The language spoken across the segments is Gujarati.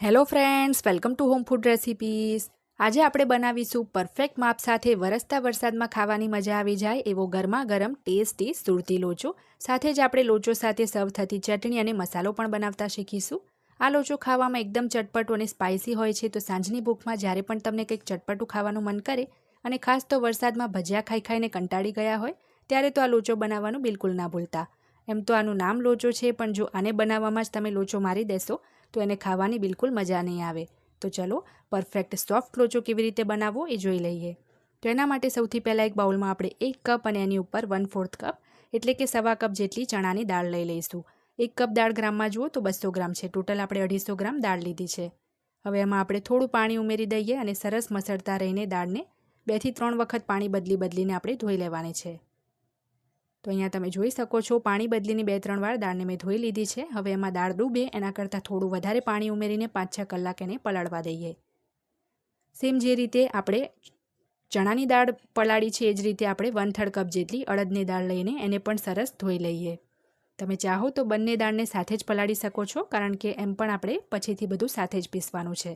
Hello friends welcome to home food recipes આજે આપણે બનાવીશું પરફેક્ટ માપ સાથે વરસતા વરસાદમાં ખાવાની મજા આવી જાય એવો ગરમા ગરમ ટેસ્ટી સુરતી લોચો. સાથે જ આપણે લોચો સાથે સર્વ થતી ચટણી અને મસાલો પણ બનાવતા શીખીશું. આ લોચો ખાવામાં એકદમ ચટપટો અને સ્પાઇસી હોય છે, તો સાંજની ભૂખમાં જ્યારે પણ તમને કંઈક ચટપટું ખાવાનું મન કરે અને ખાસ તો વરસાદમાં ભજીયા ખાઈ ખાઈને કંટાળી ગયા હોય, ત્યારે તો આ લોચો બનાવવાનું બિલકુલ ના ભૂલતા. એમ તો આનું નામ લોચો છે, પણ જો આને બનાવવામાં જ તમે લોચો મારી દેશો તો એને ખાવાની બિલકુલ મજા નહીં આવે. તો ચલો પરફેક્ટ સોફ્ટ લોચો કેવી રીતે બનાવવો એ જોઈ લઈએ. તો એના માટે સૌથી પહેલાં એક બાઉલમાં આપણે એક કપ અને એની ઉપર વન ફોર્થ કપ એટલે કે સવા કપ જેટલી ચણાની દાળ લઈ લઈશું. એક કપ દાળ ગ્રામમાં જુઓ તો બસો ગ્રામ છે. ટોટલ આપણે અઢીસો ગ્રામ દાળ લીધી છે. હવે એમાં આપણે થોડું પાણી ઉમેરી દઈએ અને સરસ મસળતા રહીને દાળને બેથી ત્રણ વખત પાણી બદલી બદલીને આપણે ધોઈ લેવાની છે. તો અહીંયા તમે જોઈ શકો છો, પાણી બદલીને બે ત્રણ વાર દાળને મેં ધોઈ લીધી છે. હવે એમાં દાળ ડૂબે, એના કરતાં થોડું વધારે પાણી ઉમેરીને પાંચ છ કલાક એને પલાળવા દઈએ. સેમ જે રીતે આપણે ચણાની દાળ પલાળી છે, એ જ રીતે આપણે વન થર્ડ કપ જેટલી અડદની દાળ લઈને એને પણ સરસ ધોઈ લઈએ. તમે ચાહો તો બંને દાળને સાથે જ પલાળી શકો છો, કારણ કે એમ પણ આપણે પછીથી બધું સાથે જ પીસવાનું છે.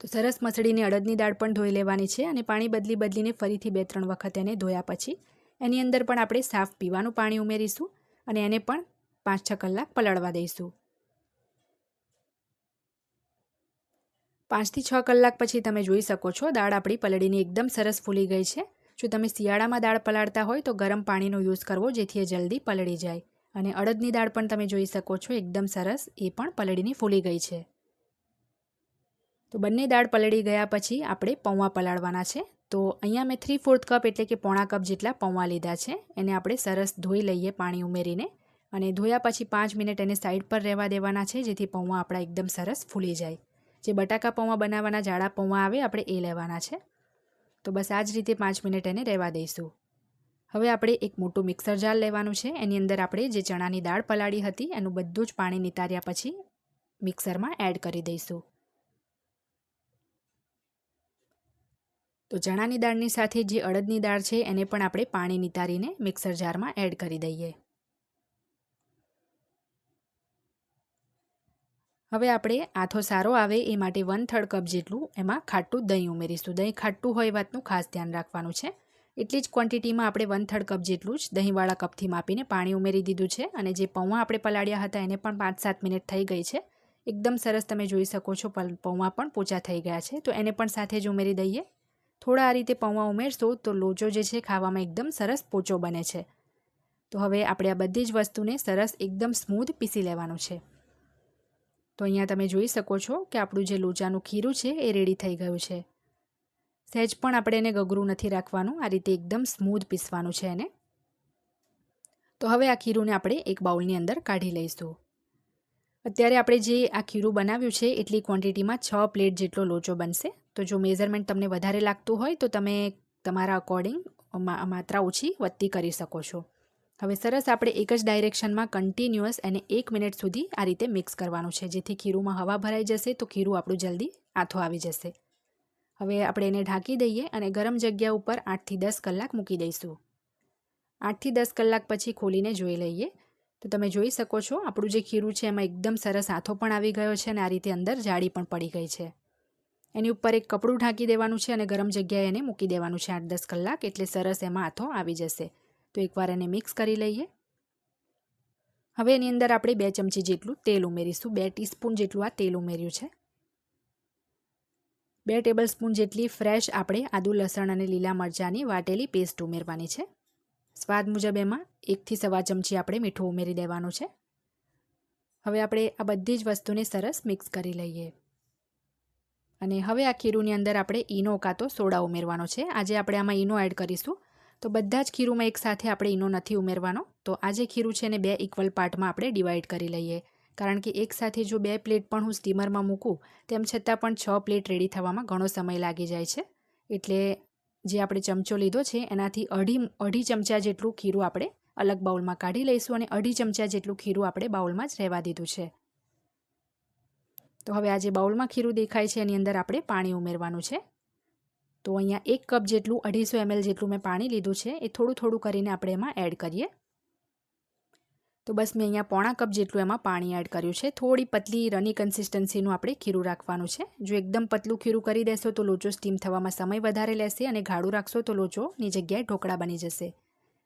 તો સરસ મસળીને અડદની દાળ પણ ધોઈ લેવાની છે અને પાણી બદલી બદલીને ફરીથી બે ત્રણ વખત એને ધોયા પછી એની અંદર પણ આપણે સાફ પીવાનું પાણી ઉમેરીશું અને એને પણ પાંચ છ કલાક પલાળવા દઈશું. પાંચથી છ કલાક પછી તમે જોઈ શકો છો દાળ આપણી પલળીની એકદમ સરસ ફૂલી ગઈ છે. જો તમે શિયાળામાં દાળ પલાળતા હોય તો ગરમ પાણીનો યુઝ કરવો જેથી એ જલ્દી પલળી જાય. અને અડદની દાળ પણ તમે જોઈ શકો છો એકદમ સરસ, એ પણ પલળીની ફૂલી ગઈ છે. તો બંને દાળ પલળી ગયા પછી આપણે પૌવા પલાળવાના છે. તો અહીંયા મેં થ્રી ફોર્થ કપ એટલે કે પોણા કપ જેટલા પૌવા લીધા છે. એને આપણે સરસ ધોઈ લઈએ પાણી ઉમેરીને. અને ધોયા પછી પાંચ મિનિટ એને સાઈડ પર રહેવા દેવાના છે, જેથી પૌવા આપણા એકદમ સરસ ફૂલી જાય. જે બટાકા પૌવા બનાવવાના, જાડા પૌવા આવે, આપણે એ લેવાના છે. તો બસ આ જ રીતે પાંચ મિનિટ એને રહેવા દઈશું. હવે આપણે એક મોટું મિક્સર જાર લેવાનું છે. એની અંદર આપણે જે ચણાની દાળ પલાળી હતી, એનું બધું જ પાણી નિતાર્યા પછી મિક્સરમાં એડ કરી દઈશું. તો ચણાની દાળની સાથે જે અડદની દાળ છે એને પણ આપણે પાણી નિતારીને મિક્સર જારમાં એડ કરી દઈએ. હવે આપણે આથો સારો આવે એ માટે વન થર્ડ કપ જેટલું એમાં ખાટું દહીં ઉમેરીશું. દહીં ખાટું હોય વાતનું ખાસ ધ્યાન રાખવાનું છે. એટલી જ ક્વોન્ટિટીમાં આપણે વન થર્ડ કપ જેટલું જ દહીંવાળા કપથી માપીને પાણી ઉમેરી દીધું છે અને જે પૌવા આપણે પલાળ્યા હતા એને પણ પાંચ સાત મિનિટ થઈ ગઈ છે. એકદમ સરસ તમે જોઈ શકો છો પૌવા પણ પોચા થઈ ગયા છે. તો એને પણ સાથે જ ઉમેરી દઈએ. થોડા આ રીતે પૌવા ઉમેરશો તો લોચો જે છે ખાવામાં એકદમ સરસ પોચો બને છે. તો હવે આપણે આ બધી જ વસ્તુને સરસ એકદમ સ્મૂધ પીસી લેવાનું છે. તો અહીંયા તમે જોઈ શકો છો કે આપણું જે લોચાનું ખીરું છે એ રેડી થઈ ગયું છે. સહેજ પણ આપણે એને ગગરું નથી રાખવાનું, આ રીતે એકદમ સ્મૂધ પીસવાનું છે એને. તો હવે આ ખીરુંને આપણે એક બાઉલની અંદર કાઢી લઈશું. અત્યારે આપણે જે આ ખીરું બનાવ્યું છે, એટલી ક્વોન્ટિટીમાં છ પ્લેટ જેટલો લોચો બનશે. તો જો મેઝરમેન્ટ તમને વધારે લાગતું હોય તો તમે તમારા અકોર્ડિંગ માત્રા ઓછી વધતી કરી શકો છો. હવે સરસ આપણે એક જ ડાયરેક્શનમાં કન્ટિન્યુઅસ એને એક મિનિટ સુધી આ રીતે મિક્સ કરવાનું છે. જેથી ખીરુંમાં હવા ભરાઈ જશે તો ખીરું આપણું જલ્દી આથો આવી જશે. હવે આપણે એને ઢાંકી દઈએ અને ગરમ જગ્યા ઉપર આઠથી દસ કલાક મૂકી દઈશું. આઠથી દસ કલાક પછી ખોલીને જોઈ લઈએ. તો તમે જોઈ શકો છો આપણું જે ખીરું છે એમાં એકદમ સરસ આથો પણ આવી ગયો છે અને આ રીતે અંદર જાળી પણ પડી ગઈ છે. એની ઉપર એક કપડું ઢાંકી દેવાનું છે અને ગરમ જગ્યાએ એને મૂકી દેવાનું છે આઠ દસ કલાક, એટલે સરસ એમાં હાથો આવી જશે. તો એકવાર એને મિક્સ કરી લઈએ. હવે એની અંદર આપણે બે ચમચી જેટલું તેલ ઉમેરીશું. બે ટીસ્પૂન જેટલું આ તેલ ઉમેર્યું છે. બે ટેબલ સ્પૂન જેટલી ફ્રેશ આપણે આદુ, લસણ અને લીલા મરચાંની વાટેલી પેસ્ટ ઉમેરવાની છે. સ્વાદ મુજબ એમાં એકથી સવા ચમચી આપણે મીઠું ઉમેરી દેવાનું છે. હવે આપણે આ બધી જ વસ્તુને સરસ મિક્સ કરી લઈએ. અને હવે આ ખીરુંની અંદર આપણે ઈનો કાં તો સોડા ઉમેરવાનો છે. આજે આપણે આમાં ઈનો એડ કરીશું. તો બધા જ ખીરુંમાં એકસાથે આપણે ઈનો નથી ઉમેરવાનો. તો આ જે ખીરું છે ને બે ઇક્વલ પાર્ટમાં આપણે ડિવાઈડ કરી લઈએ. કારણ કે એકસાથે જો બે પ્લેટ પણ હું સ્ટીમરમાં મૂકું, તેમ છતાં પણ છ પ્લેટ રેડી થવામાં ઘણો સમય લાગી જાય છે. એટલે જે આપણે ચમચો લીધો છે, એનાથી અઢી અઢી ચમચા જેટલું ખીરું આપણે અલગ બાઉલમાં કાઢી લઈશું અને અઢી ચમચા જેટલું ખીરું આપણે બાઉલમાં જ રહેવા દીધું છે. તો હવે આ જે બાઉલમાં ખીરું દેખાય છે, એની અંદર આપણે પાણી ઉમેરવાનું છે. તો અહીંયા એક કપ જેટલું, અઢીસો એમએલ જેટલું મેં પાણી લીધું છે. એ થોડું થોડું કરીને આપણે એમાં એડ કરીએ. તો બસ મેં અહીંયા પોણા કપ જેટલું એમાં પાણી એડ કર્યું છે. થોડી પતલી રની કન્સિસ્ટન્સીનું આપણે ખીરું રાખવાનું છે. જો એકદમ પતલું ખીરું કરી દેશો તો લોચો સ્ટીમ થવામાં સમય વધારે લેશે અને ગાળું રાખશો તો લોચોની જગ્યાએ ઢોકળા બની જશે.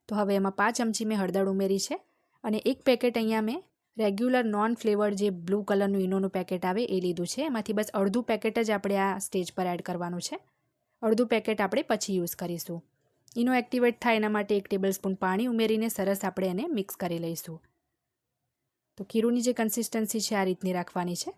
તો હવે એમાં પાંચ ચમચી મેં હળદર ઉમેરી છે અને એક પેકેટ અહીંયા મેં રેગ્યુલર નોન ફ્લેવર્ડ જે બ્લુ કલરનું ઈનોનું પેકેટ આવે એ લીધું છે. એમાંથી બસ અડધું પેકેટ જ આપણે આ સ્ટેજ પર એડ કરવાનું છે. અડધું પેકેટ આપણે પછી યુઝ કરીશું. ઈનો એક્ટિવેટ થાય એના માટે એક ટેબલ સ્પૂન પાણી ઉમેરીને સરસ આપણે એને મિક્સ કરી લઈશું. તો ખીરુની જે કન્સિસ્ટન્સી છે આ રીતની રાખવાની છે.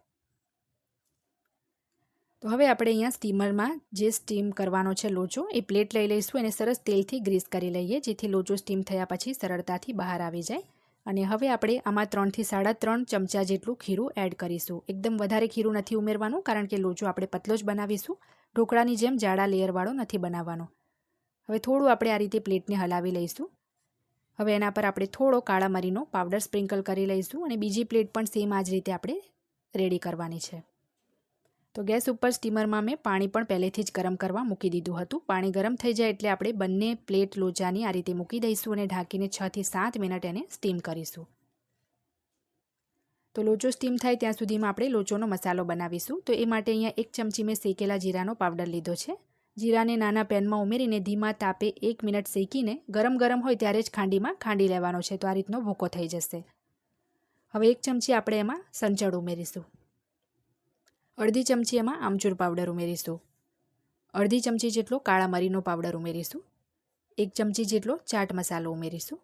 તો હવે આપણે અહીંયા સ્ટીમરમાં જે સ્ટીમ કરવાનો છે લોચો એ પ્લેટ લઈ લઈશું. અને સરસ તેલથી ગ્રીસ કરી લઈએ, જેથી લોચો સ્ટીમ થયા પછી સરળતાથી બહાર આવી જાય. અને હવે આપણે આમાં ત્રણથી સાડા ત્રણ ચમચા જેટલું ખીરું એડ કરીશું. એકદમ વધારે ખીરું નથી ઉમેરવાનું, કારણ કે લોચો આપણે પતલો જ બનાવીશું. ઢોકળાની જેમ જાડા લેયરવાળો નથી બનાવવાનો. હવે થોડું આપણે આ રીતે પ્લેટને હલાવી લઈશું. હવે એના પર આપણે થોડો કાળા મરીનો પાવડર સ્પ્રિંકલ કરી લઈશું અને બીજી પ્લેટ પણ સેમ આ જ રીતે આપણે રેડી કરવાની છે. તો ગેસ ઉપર સ્ટીમરમાં મેં પાણી પણ પહેલેથી જ ગરમ કરવા મૂકી દીધું હતું. પાણી ગરમ થઈ જાય એટલે આપણે બંને પ્લેટ લોચાની આ રીતે મૂકી દઈશું અને ઢાંકીને છથી સાત મિનિટ એને સ્ટીમ કરીશું. તો લોચો સ્ટીમ થાય ત્યાં સુધીમાં આપણે લોચોનો મસાલો બનાવીશું. તો એ માટે અહીંયા એક ચમચી મેં શેકેલા જીરાનો પાવડર લીધો છે. જીરાને નાના પેનમાં ઉમેરીને ધીમા તાપે એક મિનિટ શેકીને ગરમ ગરમ હોય ત્યારે જ ખાંડીમાં ખાંડી લેવાનો છે. તો આ રીતનો ભૂકો થઈ જશે. હવે એક ચમચી આપણે એમાં સંચળ ઉમેરીશું. અડધી ચમચી એમાં આમચૂર પાવડર ઉમેરીશું. અડધી ચમચી જેટલો કાળા મરીનો પાવડર ઉમેરીશું. એક ચમચી જેટલો ચાટ મસાલો ઉમેરીશું.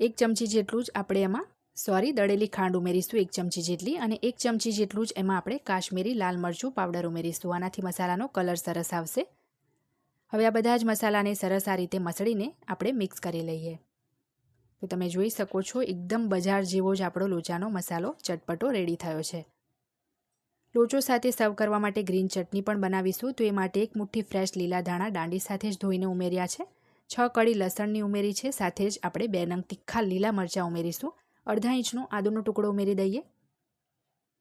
એક ચમચી જેટલું જ આપણે એમાં સોરી દળેલી ખાંડ ઉમેરીશું એક ચમચી જેટલી અને એક ચમચી જેટલું જ એમાં આપણે કાશ્મીરી લાલ મરચું પાવડર ઉમેરીશું. આનાથી મસાલાનો કલર સરસ આવશે. હવે આ બધા જ મસાલાને સરસ આ રીતે મસળીને આપણે મિક્સ કરી લઈએ. તો તમે જોઈ શકો છો, એકદમ બજાર જેવો જ આપણો લોચાનો મસાલો ચટપટો રેડી થયો છે. લોચો સાથે સર્વ કરવા માટે ગ્રીન ચટણી પણ બનાવીશું. તો એ માટે એક મુઠ્ઠી ફ્રેશ લીલા ધાણા દાંડી સાથે જ ધોઈને ઉમેર્યા છે. છ કળી લસણની ઉમેરી છે. સાથે જ આપણે બે નંગ તીખા લીલા મરચાં ઉમેરીશું. અડધા ઇંચનો આદુનો ટુકડો ઉમેરી દઈએ.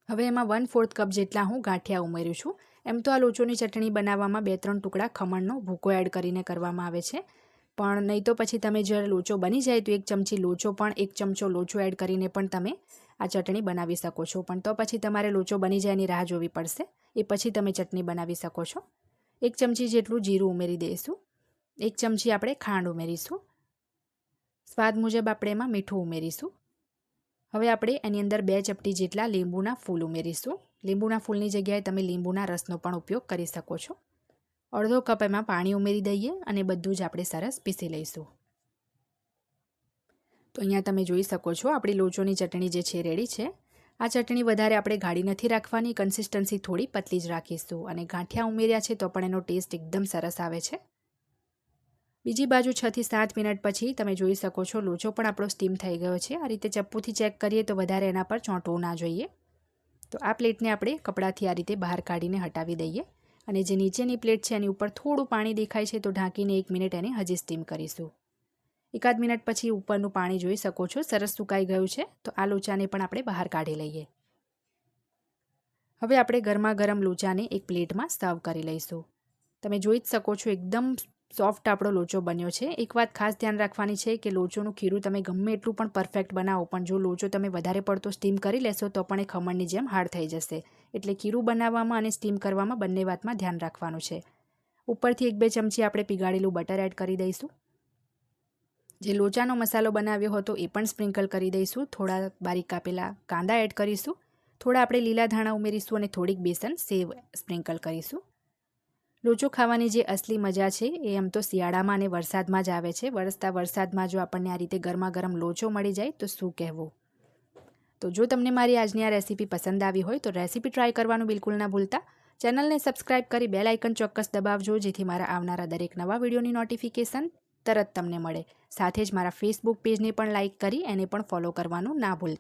હવે એમાં વન ફોર્થ કપ જેટલા હું ગાંઠિયા ઉમેર્યું છું. એમ તો આ લોચોની ચટણી બનાવવામાં બે ત્રણ ટુકડા ખમણનો ભૂકો એડ કરીને કરવામાં આવે છે. પણ નહીં તો પછી તમે જ્યારે લોચો બની જાય તો એક ચમચી લોચો પણ, એક ચમચો લોચો એડ કરીને પણ તમે આ ચટણી બનાવી શકો છો. પણ તો પછી તમારે લોચો બની જાય એની રાહ જોવી પડશે. એ પછી તમે ચટણી બનાવી શકો છો. એક ચમચી જેટલું જીરું ઉમેરી દઈશું. એક ચમચી આપણે ખાંડ ઉમેરીશું. સ્વાદ મુજબ આપણે એમાં મીઠું ઉમેરીશું. હવે આપણે એની અંદર બે ચપટી જેટલા લીંબુના ફૂલ ઉમેરીશું. લીંબુના ફૂલની જગ્યાએ તમે લીંબુના રસનો પણ ઉપયોગ કરી શકો છો. અડધો કપ એમાં પાણી ઉમેરી દઈએ અને બધું જ આપણે સરસ પીસી લઈશું. તો અહીંયા તમે જોઈ શકો છો, આપણી લોચોની ચટણી જે છે રેડી છે. આ ચટણી વધારે આપણે ગાઢી નથી રાખવાની કન્સિસ્ટન્સી થોડી પતલી જ રાખીશું અને ગાંઠિયા ઉમેર્યા છે તો પણ એનો ટેસ્ટ એકદમ સરસ આવે છે. બીજી બાજુ છથી સાત મિનિટ પછી તમે જોઈ શકો છો લોચો પણ આપણો સ્ટીમ થઈ ગયો છે. આ રીતે ચપ્પુથી ચેક કરીએ તો વધારે એના પર ચોંટવું ના જોઈએ. તો આ પ્લેટને આપણે કપડાથી આ રીતે બહાર કાઢીને હટાવી દઈએ. અને જે નીચેની પ્લેટ છે એની ઉપર થોડું પાણી દેખાય છે તો ઢાંકીને એક મિનિટ એને હજી સ્ટીમ કરીશું. એકાદ મિનિટ પછી ઉપરનું પાણી જોઈ શકો છો, સરસ સુકાઈ ગયું છે, તો આ લોચાને પણ આપણે બહાર કાઢી લઈએ. હવે આપણે ગરમા ગરમ લોચાને એક પ્લેટમાં સર્વ કરી લઈશું. તમે જોઈ જ શકો છો એકદમ સોફ્ટ આપણો લોચો બન્યો છે. એક વાત ખાસ ધ્યાન રાખવાની છે કે લોચોનું ખીરું તમે ગમે એટલું પણ પરફેક્ટ બનાવો, પણ જો લોચો તમે વધારે પડતો સ્ટીમ કરી લેશો તો પણ એ ખમણની જેમ હાર્ડ થઈ જશે. એટલે ખીરું બનાવવામાં અને સ્ટીમ કરવામાં બંને વાતમાં ધ્યાન રાખવાનું છે. ઉપરથી એક બે ચમચી આપણે પીગાળેલું બટર એડ કરી દઈશું. જે લોચાનો મસાલો બનાવ્યો હતો એ પણ સ્પ્રિંકલ કરી દઈશું. થોડા બારીક કાપેલા કાંદા એડ કરીશું. થોડા આપણે લીલા ધાણા ઉમેરીશું અને થોડીક બેસન સેવ સ્પ્રિંકલ કરીશું. લોચો ખાવાની જે અસલી મજા છે એ એમ તો શિયાળામાં અને વરસાદમાં જ આવે છે. વરસતા વરસાદમાં જો આપણને આ રીતે ગરમા ગરમ લોચો મળી જાય તો શું કહેવું? તો જો તમને મારી આજની આ રેસીપી પસંદ આવી હોય તો રેસીપી ટ્રાય કરવાનું બિલકુલ ના ભૂલતા. ચેનલને સબસ્ક્રાઇબ કરી બેલ આઇકન ચોક્કસ દબાવજો, જેથી મારા આવનારા દરેક નવા વિડીયોની નોટિફિકેશન તરત તમને મળે. સાથે જ મારા ફેસબુક પેજને પણ લાઇક કરી, એને પણ ફોલો કરવાનું ના ભૂલતા.